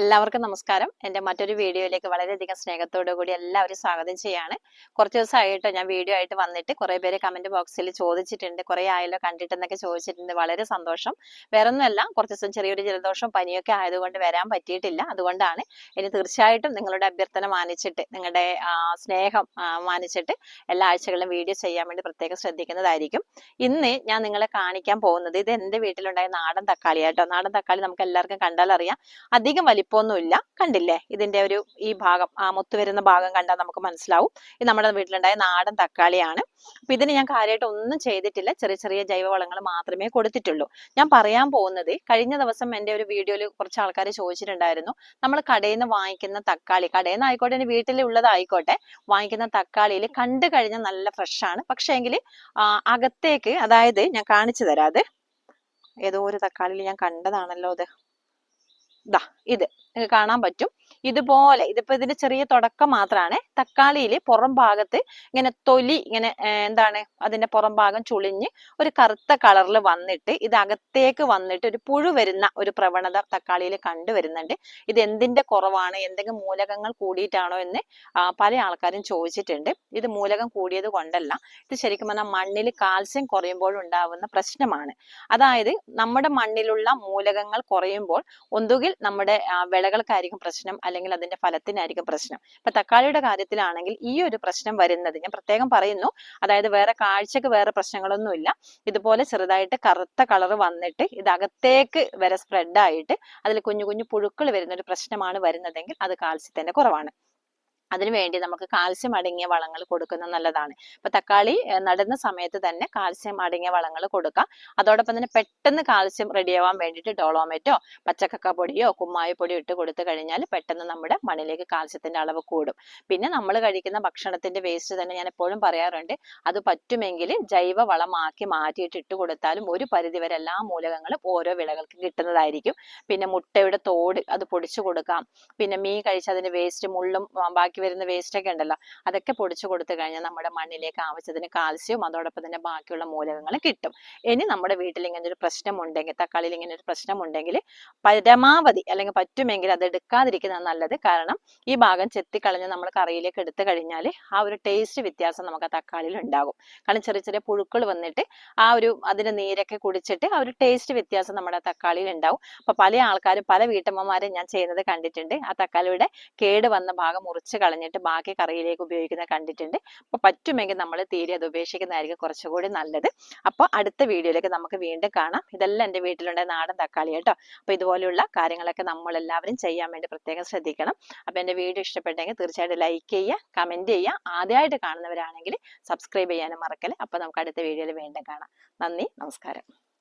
എല്ലാവർക്കും നമസ്കാരം. എന്റെ മറ്റൊരു വീഡിയോയിലേക്ക് വളരെയധികം സ്നേഹത്തോടു കൂടി എല്ലാവരും സ്വാഗതം ചെയ്യാണ്. കുറച്ച് ദിവസമായിട്ട് ഞാൻ വീഡിയോ ആയിട്ട് വന്നിട്ട് കുറേ പേര് കമന്റ് ബോക്സിൽ ചോദിച്ചിട്ടുണ്ട്. കുറേ ആയല്ലോ കണ്ടിട്ടെന്നൊക്കെ ചോദിച്ചിട്ടുണ്ട്. വളരെ സന്തോഷം. വേറെ ഒന്നുമല്ല കുറച്ച് ദിവസം ചെറിയൊരു ജലദോഷം പനിയൊക്കെ ആയതുകൊണ്ട് വരാൻ പറ്റിയിട്ടില്ല. അതുകൊണ്ടാണ് ഇനി തീർച്ചയായിട്ടും നിങ്ങളുടെ അഭ്യർത്ഥന മാനിച്ചിട്ട് നിങ്ങളുടെ സ്നേഹം മാനിച്ചിട്ട് എല്ലാ ആഴ്ചകളിലും വീഡിയോ ചെയ്യാൻ വേണ്ടി പ്രത്യേകം ശ്രദ്ധിക്കുന്നതായിരിക്കും. ഇന്ന് ഞാൻ നിങ്ങളെ കാണിക്കാൻ പോകുന്നത് ഇത് എന്റെ വീട്ടിലുണ്ടായ നാടൻ തക്കാളി കേട്ടോ നാടൻ തക്കാളി നമുക്ക് എല്ലാവർക്കും കണ്ടാൽ അറിയാം അധികം വലിപ്പമൊന്നുമില്ല. കണ്ടില്ലേ? ഇതിന്റെ ഒരു ഈ ഭാഗം ആ മുത്ത് വരുന്ന ഭാഗം കണ്ടാൽ നമുക്ക് മനസ്സിലാവും. ഇത് നമ്മുടെ വീട്ടിലുണ്ടായ നാടൻ തക്കാളിയാണ്. അപ്പൊ ഇതിന് ഞാൻ കാര്യമായിട്ട് ഒന്നും ചെയ്തിട്ടില്ല. ചെറിയ ചെറിയ ജൈവവളങ്ങൾ മാത്രമേ കൊടുത്തിട്ടുള്ളൂ. ഞാൻ പറയാൻ പോകുന്നത് കഴിഞ്ഞ ദിവസം എന്റെ ഒരു വീഡിയോയിൽ കുറച്ച് ആൾക്കാർ ചോദിച്ചിട്ടുണ്ടായിരുന്നു. നമ്മൾ കടയിൽ നിന്ന് വാങ്ങിക്കുന്ന തക്കാളി കടയിൽ നിന്ന് ആയിക്കോട്ടെ ഇനി വീട്ടിലുള്ളതായിക്കോട്ടെ വാങ്ങിക്കുന്ന തക്കാളിയിൽ കണ്ടു കഴിഞ്ഞാൽ നല്ല ഫ്രഷ് ആണ് പക്ഷേ എങ്കിൽ അകത്തേക്ക് അതായത് ഞാൻ കാണിച്ചു തരാം. അത് ഏതോ ഒരു തക്കാളിയിൽ ഞാൻ കണ്ടതാണല്ലോ അത്. ദാ ഇത് നിങ്ങൾക്ക് കാണാൻ പറ്റും. ഇതുപോലെ ഇതിപ്പോ ഇതിന്റെ ചെറിയ തുടക്കം മാത്രമാണ് തക്കാളിയിൽ പുറം ഭാഗത്ത് ഇങ്ങനെ തൊലി ഇങ്ങനെ എന്താണ് അതിന്റെ പുറം ഭാഗം ചുളിഞ്ഞ് ഒരു കറുത്ത കളറിൽ വന്നിട്ട് ഇത് അകത്തേക്ക് വന്നിട്ട് ഒരു പുഴു വരുന്ന ഒരു പ്രവണത തക്കാളിയിൽ കണ്ടുവരുന്നുണ്ട് ഇത് എന്തിന്റെ കുറവാണ്? എന്തെങ്കിലും മൂലകങ്ങൾ കൂടിയിട്ടാണോ എന്ന് പല ആൾക്കാരും ചോദിച്ചിട്ടുണ്ട്. ഇത് മൂലകം കൂടിയത് കൊണ്ടല്ല. ഇത് ശരിക്കും പറഞ്ഞാൽ മണ്ണിൽ കാൽസ്യം കുറയുമ്പോൾ ഉണ്ടാവുന്ന പ്രശ്നമാണ്. അതായത് നമ്മുടെ മണ്ണിലുള്ള മൂലകങ്ങൾ കുറയുമ്പോൾ ഒന്നുകിൽ നമ്മുടെ വിളകൾക്കായിരിക്കും പ്രശ്നം അല്ലെങ്കിൽ അതിന്റെ ഫലത്തിനായിരിക്കും പ്രശ്നം. ഇപ്പൊ തക്കാളിയുടെ കാര്യത്തിലാണെങ്കിൽ ഈ ഒരു പ്രശ്നം വരുന്നത് ഞാൻ പ്രത്യേകം പറയുന്നു. അതായത് വേറെ കാഴ്ചക്ക് വേറെ പ്രശ്നങ്ങളൊന്നുമില്ല. ഇതുപോലെ ചെറുതായിട്ട് കറുത്ത കളർ വന്നിട്ട് ഇത് അകത്തേക്ക് വരെ സ്പ്രെഡ് ആയിട്ട് അതിൽ കുഞ്ഞു കുഞ്ഞു പുഴുക്കൾ വരുന്ന ഒരു പ്രശ്നമാണ് വരുന്നതെങ്കിൽ അത് കാൽസ്യത്തിന്റെ കുറവാണ്. അതിനുവേണ്ടി നമുക്ക് കാൽസ്യം അടങ്ങിയ വളങ്ങൾ കൊടുക്കുന്നത് നല്ലതാണ്. ഇപ്പൊ തക്കാളി നടുന്ന സമയത്ത് തന്നെ കാൽസ്യം അടങ്ങിയ വളങ്ങൾ കൊടുക്കാം. അതോടൊപ്പം തന്നെ പെട്ടെന്ന് കാൽസ്യം റെഡിയാവാൻ വേണ്ടിയിട്ട് ഡോളോമേറ്റോ പച്ചക്കക്ക പൊടിയോ കുമ്മായി പൊടിയോ ഇട്ട് കൊടുത്തു കഴിഞ്ഞാൽ പെട്ടെന്ന് നമ്മുടെ മണ്ണിലേക്ക് കാൽസ്യത്തിന്റെ അളവ് കൂടും. പിന്നെ നമ്മൾ കഴിക്കുന്ന ഭക്ഷണത്തിന്റെ വേസ്റ്റ് തന്നെ ഞാൻ എപ്പോഴും പറയാറുണ്ട്. അത് പറ്റുമെങ്കിൽ ജൈവ വളമാക്കി മാറ്റിയിട്ട് ഇട്ട് കൊടുത്താലും ഒരു പരിധിവരെ എല്ലാ മൂലകങ്ങളും ഓരോ വിളകൾക്കും കിട്ടുന്നതായിരിക്കും. പിന്നെ മുട്ടയുടെ തോട് അത് പൊടിച്ചു കൊടുക്കാം. പിന്നെ മീൻ കഴിച്ച അതിന്റെ വേസ്റ്റ് മുള്ളും ബാക്കി വരുന്ന വേസ്റ്റ് ഒക്കെ ഉണ്ടല്ലോ അതൊക്കെ പൊടിച്ചു കൊടുത്തു കഴിഞ്ഞാൽ നമ്മുടെ മണ്ണിലേക്ക് ആവശ്യത്തിന് കാൽസ്യവും അതോടൊപ്പം തന്നെ ബാക്കിയുള്ള മൂലകങ്ങൾ കിട്ടും. ഇനി നമ്മുടെ വീട്ടിൽ ഇങ്ങനെ ഒരു പ്രശ്നം ഉണ്ടെങ്കിൽ തക്കാളിയിൽ ഇങ്ങനെ ഒരു പ്രശ്നം ഉണ്ടെങ്കിൽ പരമാവധി അല്ലെങ്കിൽ പറ്റുമെങ്കിൽ അത് എടുക്കാതിരിക്കുന്നത് നല്ലത്. കാരണം ഈ ഭാഗം ചെത്തിക്കളഞ്ഞ് നമ്മൾ കറിയിലേക്ക് എടുത്തു കഴിഞ്ഞാൽ ആ ഒരു ടേസ്റ്റ് വ്യത്യാസം നമുക്ക് ആ തക്കാളിയിൽ ഉണ്ടാകും. കാരണം ചെറിയ ചെറിയ പുഴുക്കൾ വന്നിട്ട് ആ ഒരു അതിന്റെ നീരൊക്കെ കുടിച്ചിട്ട് ആ ഒരു ടേസ്റ്റ് വ്യത്യാസം നമ്മുടെ തക്കാളിയിൽ ഉണ്ടാവും. അപ്പൊ പല ആൾക്കാരും പല വീട്ടമ്മമാരും ഞാൻ ചെയ്യുന്നത് കണ്ടിട്ടുണ്ട്. ആ തക്കാളിയുടെ കേട് വന്ന ഭാഗം മുറിച്ച് കളഞ്ഞിട്ട് ബാക്കി കറിയിലേക്ക് ഉപയോഗിക്കുന്നത് കണ്ടിട്ടുണ്ട്. അപ്പൊ പറ്റുമെങ്കിൽ നമ്മൾ തീരെ അത് ഉപേക്ഷിക്കുന്നതായിരിക്കും കുറച്ചുകൂടി നല്ലത്. അപ്പോൾ അടുത്ത വീഡിയോയിലേക്ക് നമുക്ക് വീണ്ടും കാണാം. ഇതെല്ലാം എന്റെ വീട്ടിലുണ്ടായ നാടൻ തക്കാളി കേട്ടോ. അപ്പൊ ഇതുപോലെയുള്ള കാര്യങ്ങളൊക്കെ നമ്മൾ എല്ലാവരും ചെയ്യാൻ വേണ്ടി പ്രത്യേകം ശ്രദ്ധിക്കണം. അപ്പൊ എന്റെ വീഡിയോ ഇഷ്ടപ്പെട്ടെങ്കിൽ തീർച്ചയായിട്ടും ലൈക്ക് ചെയ്യുക കമന്റ് ചെയ്യുക. ആദ്യമായിട്ട് കാണുന്നവരാണെങ്കിൽ സബ്സ്ക്രൈബ് ചെയ്യാനും മറക്കല്ലേ. അപ്പൊ നമുക്ക് അടുത്ത വീഡിയോയിൽ വീണ്ടും കാണാം. നന്ദി നമസ്കാരം.